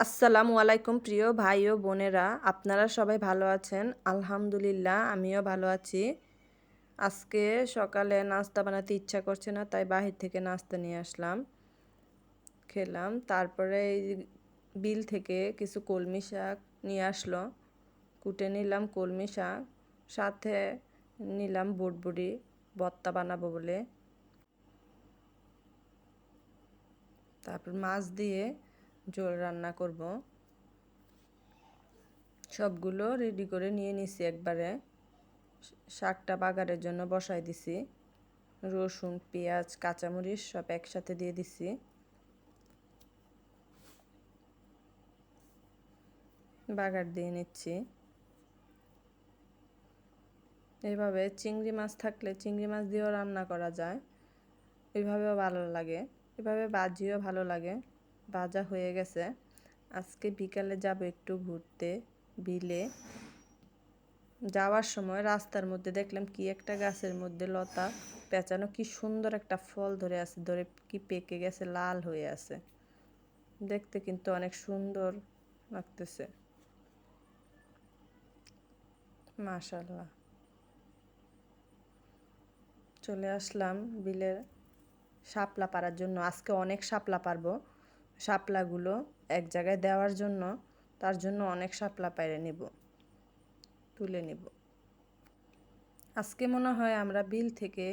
আসসালামু আলাইকুম প্রিয় ভাই ও বোনেরা, আপনারা সবাই ভালো আছেন? আলহামদুলিল্লাহ, আমিও ভালো আছি। আজকে সকালে নাস্তা বানাতে ইচ্ছা করছে না, তাই বাহির থেকে নাস্তা নিয়ে আসলাম। খেলাম, তারপরে এই বিল থেকে কিছু কলমি শাক নিয়ে আসলো। কুটে নিলাম কলমি শাক, সাথে নিলাম বুটবুড়ি, বত্তা বানাবো বলে। তারপর মাছ দিয়ে ঝোল রান্না করব। সবগুলো রেডি করে নিয়ে নিছি একবারে। শাকটা বাগারের জন্য বসাই দিছি। রসুন, পেঁয়াজ, কাঁচামরিচ সব একসাথে দিয়ে দিছি। বাগার দিয়ে নিচ্ছি। এভাবে চিংড়ি মাছ থাকলে চিংড়ি মাছ দিয়েও রান্না করা যায়। এভাবেও ভালো লাগে। এভাবে বাজিও ভালো লাগে। ভাজা হয়ে গেছে। আজকে বিকালে যাব একটু ঘুরতে, বিলে। যাওয়ার সময় রাস্তার মধ্যে দেখলাম কি একটা গাছের মধ্যে লতা পেঁচানো, কি সুন্দর একটা ফল ধরে আছে, ধরে কি পেকে গেছে, লাল হয়ে আছে। দেখতে কিন্তু অনেক সুন্দর লাগতেছে। মাশাল্লাহ চলে আসলাম বিলের শাপলা পারার জন্য। আজকে অনেক শাপলা পারব শাপলাগুলো এক জায়গায় দেওয়ার জন্য তার জন্য অনেক শাপলা পাইরে নিব, তুলে নিব। আজকে মনে হয় আমরা বিল থেকে,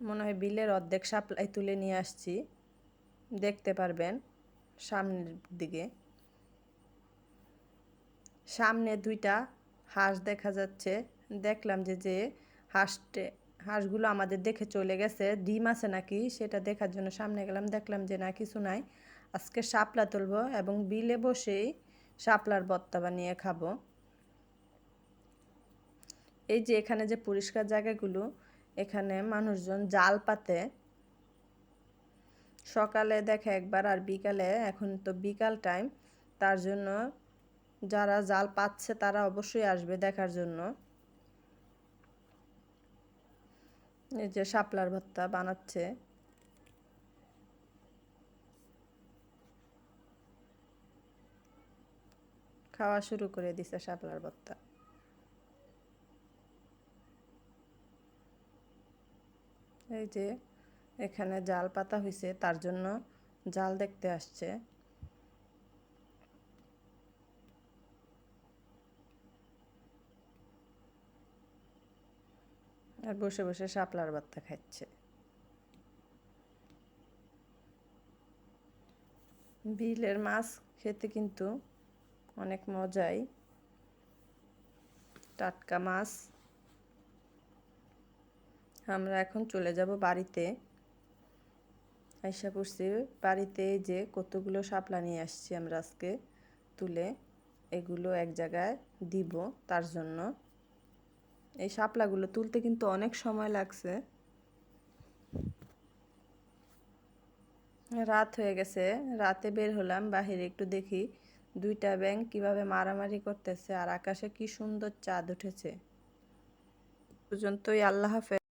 মনে হয় বিলের অর্ধেক সাপ্লাই তুলে নিয়ে আসছি। দেখতে পারবেন সামনের দিকে। সামনে দুইটা হাঁস দেখা যাচ্ছে। দেখলাম যে যে হাঁসটে, হাঁসগুলো আমাদের দেখে চলে গেছে। ডিম আছে নাকি সেটা দেখার জন্য সামনে গেলাম। দেখলাম যে না, কিছু নাই। আজকে শাপলা তুলব এবং বিলে বসেই শাপলার বত্তা বানিয়ে খাব। এই যে এখানে যে পরিষ্কার জায়গাগুলো, এখানে মানুষজন জাল পাতে। সকালে দেখে একবার আর বিকালে, এখন তো বিকাল টাইম, তার জন্য যারা জাল পাচ্ছে তারা অবশ্যই আসবে দেখার জন্য। এই যে শাপলার ভর্তা বানাচ্ছে। খাওয়া শুরু করে দিছে শাপলার ভর্তা এই যে এখানে জাল পাতা হয়েছে তার জন্য জাল দেখতে আসছে। আর বসে বসে শাপলার ভর্তা খাচ্ছে। বিলের মাছ খেতে কিন্তু অনেক মজাই। টাটকা মাছ। আমরা এখন চলে যাব বাড়িতে। আইসা পড়ছি বাড়িতে যে কতগুলো শাপলা নিয়ে আসছি আমরা আজকে তুলে। এগুলো এক জায়গায় দিব তার জন্য। এই শাপলাগুলো তুলতে কিন্তু অনেক সময় লাগছে। রাত হয়ে গেছে, রাতে বের হলাম, বাহিরে একটু দেখি দুইটা ব্যাঙ কীভাবে মারামারি করতেছে আর আকাশে কি সুন্দর চাঁদ উঠেছে। পর্যন্তই আল্লাহ হাফেজ।